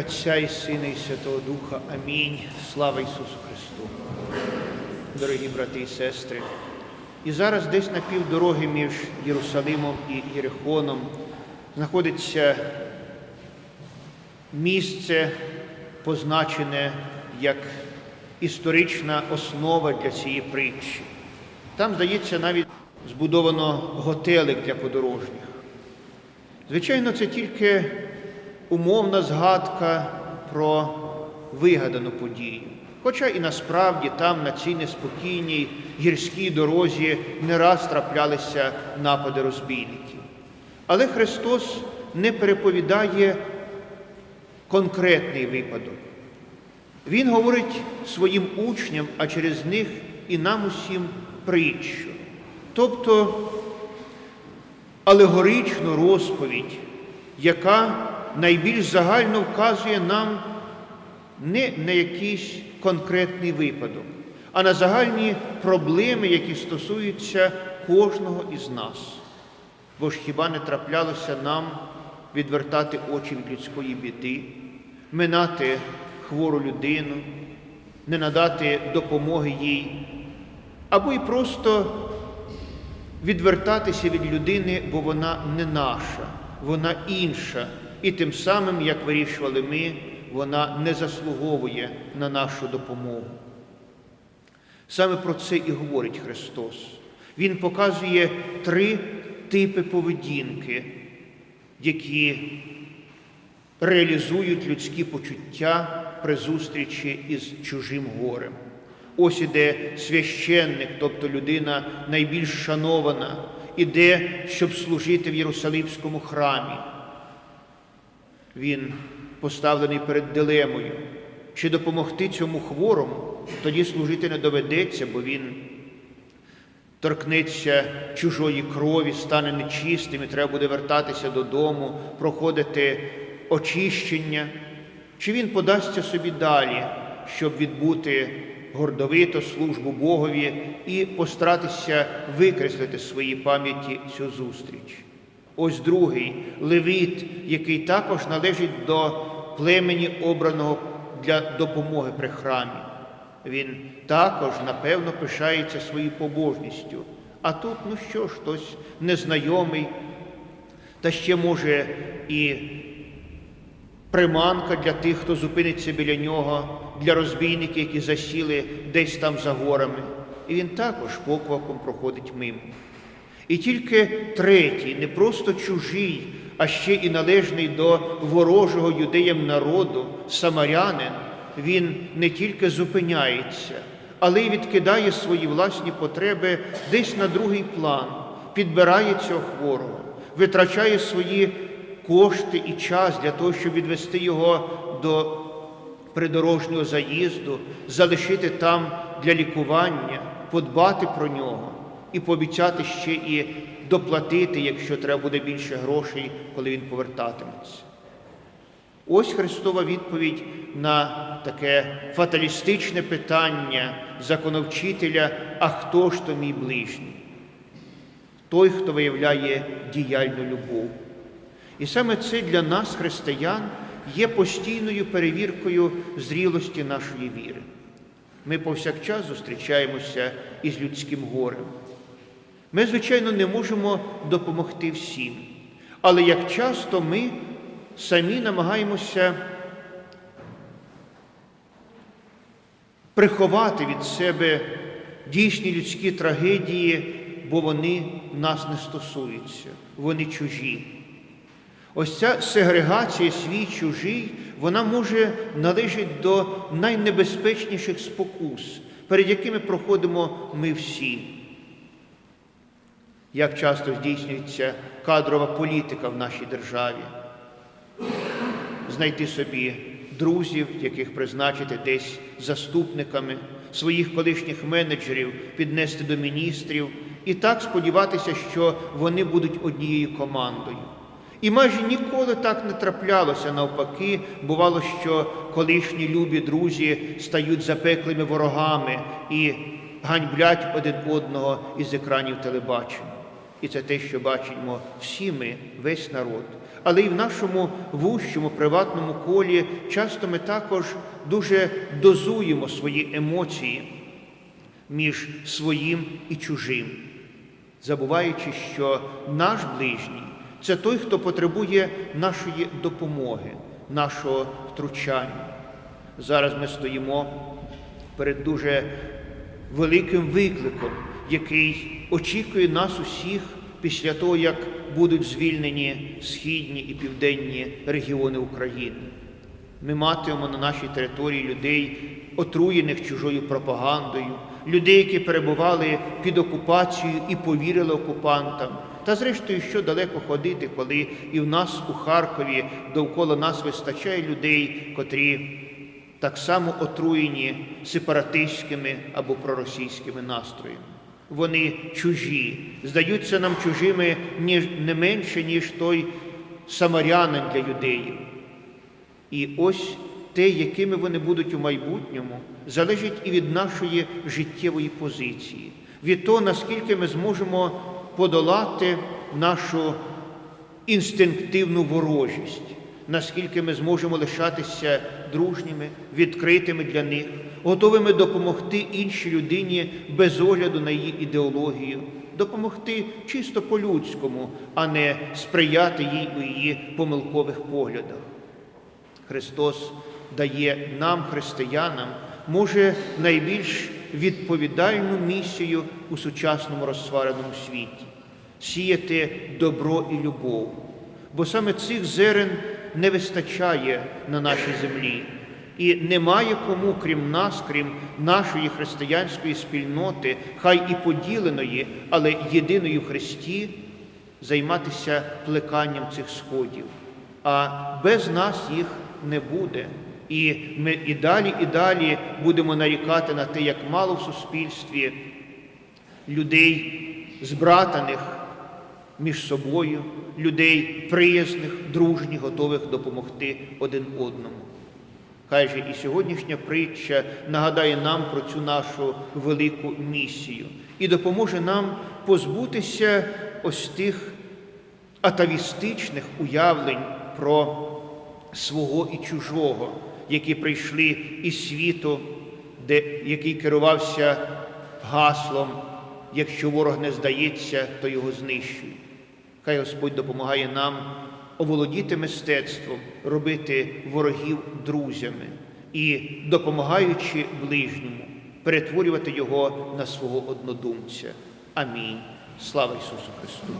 Отця і Сина, і Святого Духа. Амінь. Слава Ісусу Христу. Дорогі брати і сестри. І зараз десь на півдороги між Єрусалимом і Єрихоном знаходиться місце, позначене як історична основа для цієї притчі. Там, здається, навіть збудовано готелик для подорожніх. Звичайно, це тільки умовна згадка про вигадану подію. Хоча і насправді там, на цій неспокійній гірській дорозі, не раз траплялися напади розбійників. Але Христос не переповідає конкретний випадок. Він говорить своїм учням, а через них і нам усім притчу. Тобто алегоричну розповідь, яка найбільш загально вказує нам не на якийсь конкретний випадок, а на загальні проблеми, які стосуються кожного із нас. Бо ж хіба не траплялося нам відвертати очі від людської біди, минати хвору людину, не надати допомоги їй, або й просто відвертатися від людини, бо вона не наша, вона інша, і тим самим, як вирішували ми, вона не заслуговує на нашу допомогу. Саме про це і говорить Христос. Він показує три типи поведінки, які реалізують людські почуття при зустрічі із чужим горем. Ось іде священник, тобто людина найбільш шанована, іде, щоб служити в Єрусалимському храмі. Він поставлений перед дилемою, чи допомогти цьому хворому, тоді служити не доведеться, бо він торкнеться чужої крові, стане нечистим і треба буде вертатися додому, проходити очищення, чи він подасться собі далі, щоб відбути гордовито службу Богові і постаратися викреслити в своїй пам'яті цю зустріч. Ось другий левіт, який також належить до племені обраного для допомоги при храмі. Він також, напевно, пишається своєю побожністю. А тут, ну що хтось незнайомий, та ще може і приманка для тих, хто зупиниться біля нього, для розбійників, які засіли десь там за горами. І він також поквапом проходить мимо. І тільки третій, не просто чужий, а ще і належний до ворожого юдеям народу, самарянин, він не тільки зупиняється, але й відкидає свої власні потреби десь на другий план, підбирає цього хворого, витрачає свої кошти і час для того, щоб відвести його до придорожнього заїзду, залишити там для лікування, подбати про нього і пообіцяти ще і доплатити, якщо треба буде більше грошей, коли він повертатиметься. Ось Христова відповідь на таке фаталістичне питання законовчителя, а хто ж то мій ближній? Той, хто виявляє діяльну любов. І саме це для нас, християн, є постійною перевіркою зрілості нашої віри. Ми повсякчас зустрічаємося із людським горем. Ми, звичайно, не можемо допомогти всім, але як часто ми самі намагаємося приховати від себе дійсні людські трагедії, бо вони нас не стосуються, вони чужі. Ось ця сегрегація свій чужий, вона може належати до найнебезпечніших спокус, перед якими проходимо ми всі. Як часто здійснюється кадрова політика в нашій державі, знайти собі друзів, яких призначити десь заступниками, своїх колишніх менеджерів піднести до міністрів і так сподіватися, що вони будуть однією командою. І майже ніколи так не траплялося навпаки, бувало, що колишні любі друзі стають запеклими ворогами і ганьблять один одного із екранів телебачення. І це те, що бачимо всі ми, весь народ. Але і в нашому вущому приватному колі часто ми також дуже дозуємо свої емоції між своїм і чужим, забуваючи, що наш ближній це той, хто потребує нашої допомоги, нашого втручання. Зараз ми стоїмо перед дуже великим викликом, який очікує нас усіх після того, як будуть звільнені східні і південні регіони України. Ми матимемо на нашій території людей, отруєних чужою пропагандою, людей, які перебували під окупацією і повірили окупантам. Та зрештою, що далеко ходити, коли і в нас у Харкові довкола нас вистачає людей, котрі так само отруєні сепаратистськими або проросійськими настроями. Вони чужі, здаються нам чужими ніж, не менше, ніж той самарянин для юдеїв. І ось те, якими вони будуть у майбутньому, залежить і від нашої життєвої позиції, від того, наскільки ми зможемо подолати нашу інстинктивну ворожість, наскільки ми зможемо лишатися дружніми, відкритими для них, готовими допомогти іншій людині без огляду на її ідеологію, допомогти чисто по-людському, а не сприяти їй у її помилкових поглядах. Христос дає нам, християнам, може найбільш відповідальну місію у сучасному розсвареному світі сіяти добро і любов, бо саме цих зерен не вистачає на нашій землі, і немає кому, крім нас, крім нашої християнської спільноти, хай і поділеної, але єдиної в Христі, займатися плеканням цих сходів. А без нас їх не буде. І ми і далі, і далі будемо нарікати на те, як мало в суспільстві людей збратаних між собою, людей приязних, дружніх, готових допомогти один одному. Хай же і сьогоднішня притча нагадає нам про цю нашу велику місію і допоможе нам позбутися ось тих атавістичних уявлень про свого і чужого, які прийшли із світу, де, який керувався гаслом, якщо ворог не здається, то його знищують. Хай Господь допомагає нам оволодіти мистецтвом, робити ворогів друзями і, допомагаючи ближньому, перетворювати його на свого однодумця. Амінь. Слава Ісусу Христу!